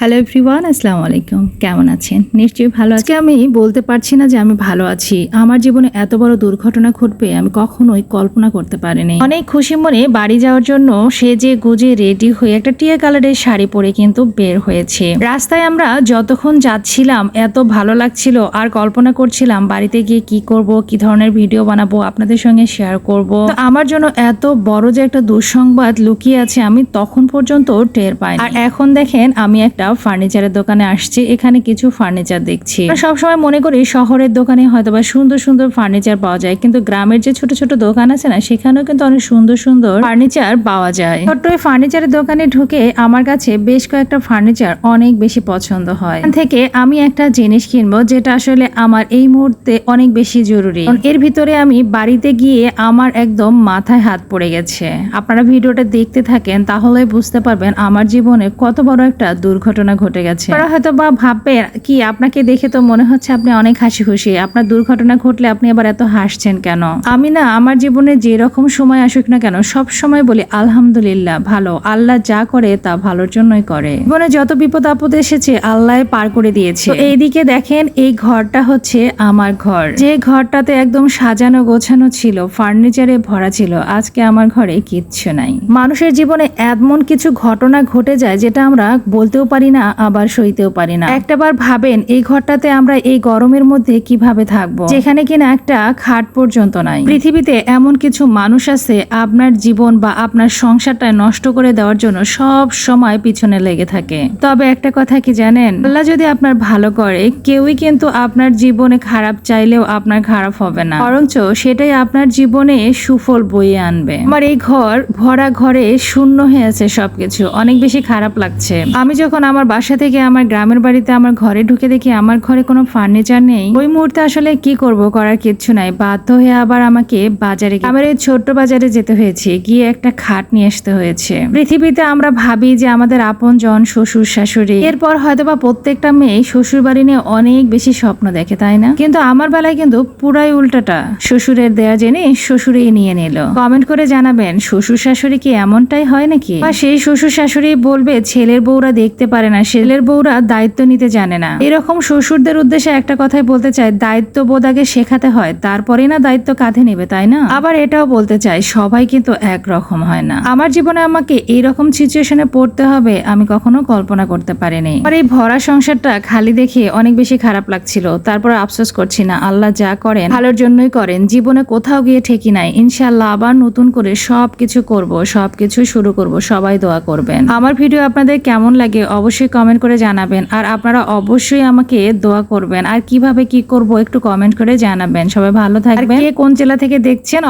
Hello everyone আসসালামু আলাইকুম। কেমন আছেন? নিশ্চয়ই ভালো আজকে আমি বলতে পারছি না যে আমি ভালো আছি। আমার জীবনে এত বড় দুর্ঘটনা ঘটবে, আমি কখনোই কল্পনা করতে পারিনি। অনেক খুশি মনে বাড়ি যাওয়ার জন্য সে যে গুজে রেডি হয়ে একটা টিয়া কালারের শাড়ি পরে কিন্তু বের হয়েছে। রাস্তায় আমরা যতক্ষণ যাচ্ছিলাম, এত ভালো লাগছিল। আর কল্পনা করছিলাম বাড়িতে গিয়ে কি করব, কি ধরনের ভিডিও বানাবো, আপনাদের সঙ্গে শেয়ার করব। আমার জন্য এত বড় যে একটা দুঃসংবাদ লুকিয়ে আছে, আমি তখন পর্যন্ত টের পাই আর এখন দেখেন, আমি একটা ফার্নিচারের দোকানে আসছি, এখানে কিছু ফার্নিচার দেখছি। আমরা সবসময় মনে করি শহরের দোকানে হয়তো বা সুন্দর সুন্দর ফার্নিচার পাওয়া যায়, কিন্তু গ্রামের যে ছোট ছোট দোকান আছে না, সেখানেও কিন্তু অনেক সুন্দর সুন্দর ফার্নিচার পাওয়া যায়। ছোট্ট এই ফার্নিচারের দোকানে ঢুকে আমার কাছে বেশ কয়েকটা ফার্নিচার অনেক বেশি পছন্দ হয়। থেকে আমি একটা জিনিস কিনবো, যেটা আসলে আমার এই মুহূর্তে অনেক বেশি জরুরি। এর ভিতরে আমি বাড়িতে গিয়ে আমার একদম মাথায় হাত পড়ে গেছে। আপনারা ভিডিওটা দেখতে থাকেন, তাহলে বুঝতে পারবেন আমার জীবনে কত বড় একটা দুর্ঘটনা ঘটে গেছে। আপনারা হয়তো বা ভাববে, কি, আপনাকে দেখে তো মনে হচ্ছে আপনি অনেক হাসি খুশি আপনার দুর্ঘটনা ঘটলে আপনি আবার এত হাসছেন কেন? আমি না, আমার জীবনে যে রকম সময় আসুক না কেন, সব সময় বলি, আলহামদুলিল্লাহ, ভালো। আল্লাহ যা করে তা ভালোর জন্যই করে। জীবনে যত বিপদ আপদ এসেছে, আল্লাহ পার করে দিয়েছে। এইদিকে দেখেন, এই ঘরটা হচ্ছে আমার ঘর। যে ঘরটাতে একদম সাজানো গোছানো ছিল, ফার্নিচারে ভরা ছিল, আজকে আমার ঘরে কিচ্ছু নাই। মানুষের জীবনে এমন কিছু ঘটনা ঘটে যায়, যেটা আমরা বলতেও পারি না, আবার সইতেও পারি না। একটাবার ভাবেন, এই ঘরটাতে আমরা এই গরমের মধ্যে কীভাবে থাকব? যেখানে কিনা একটা খাট পর্যন্ত নাই। পৃথিবীতে এমন কিছু মানুষ আছে, আপনার জীবন বা আপনার সংসারটা নষ্ট করে দেওয়ার জন্য সব সময় পিছনে লেগে থাকে। তবে একটা কথা কি জানেন? আল্লাহ যদি আপনার ভালো করে, কেউই কিন্তু আপনার জীবনে খারাপ চাইলেও আপনার খারাপ হবে না। বরঞ্চ সেটাই আপনার জীবনে সুফল বয়ে আনবে। আমার এই ঘর, ভরা ঘরে শূন্য হয়ে আছে সবকিছু। অনেক বেশি খারাপ লাগছে। আমি যখন আমার বাসা থেকে আমার গ্রামের বাড়িতে আমার ঘরে ঢুকে দেখি আমার ঘরে কোনো ফার্নিচার নেই। ওই মুহূর্তে আসলে কি করব করার কিচ্ছু নাই। বাধ্য হয়ে আবার আমাকে বাজারে আমার এই ছোট্ট বাজারে যেতে হয়েছে। গিয়ে একটা খাট নিয়ে আসতে হয়েছে। পৃথিবীতে আমরা ভাবি যে আমাদের আপন জন, শ্বশুর, শাশুড়ি। এরপর হয়তোবা প্রত্যেকটা মেয়ে শ্বশুর বাড়ি নিয়ে অনেক বেশি স্বপ্ন দেখে, তাই না? কিন্তু আমার বেলায় কিন্তু পুরাই উল্টাটা। শ্বশুরের দেয়া জেনে শ্বশুরেই নিয়ে নিল। কমেন্ট করে জানাবেন, শ্বশুর শাশুড়ি কি এমনটাই হয় নাকি? বা সেই শ্বশুর শাশুড়ি বলবে, ছেলের বউরা দেখতে পারে না ছেলের বউরা দায়িত্ব নিতে জানে না। এরকম শ্বশুরদের উদ্দেশ্যে একটা কথাই বলতে চাই দায়িত্ব বোধ আগে শেখাতে হয় তারপরে না দায়িত্ব কাঁধে নেবে, তাই না? আবার এটাও বলতে চাই, সবাই কিন্তু একরকম হয় না। আমার জীবনে আমাকে এইরকম সিচুয়েশনে পড়তে হবে, আমি কখনো কল্পনা করতে পারিনি। আর এই ভরা সংসারটা খালি দেখে অনেক বেশি খারাপ লাগছিল, তারপর আফসোস করছি না, আল্লাহ যা করেন, ভালোর জন্যই করেন, জীবনে কোথাও গিয়ে ঠেকি নাই। ইনশাল্লাহ আবার নতুন করে সব কিছু করব সব কিছু শুরু করব, সবাই দোয়া করবেন। আমার ভিডিও আপনাদের কেমন লাগে অবশ্যই কমেন্ট করে জানাবেন। আর আপনারা অবশ্যই আমাকে দোয়া করবেন। আর কীভাবে কি করব একটু কমেন্ট করে জানাবেন। সবাই ভালো থাকবেন। কোন জেলা থেকে দেখছেন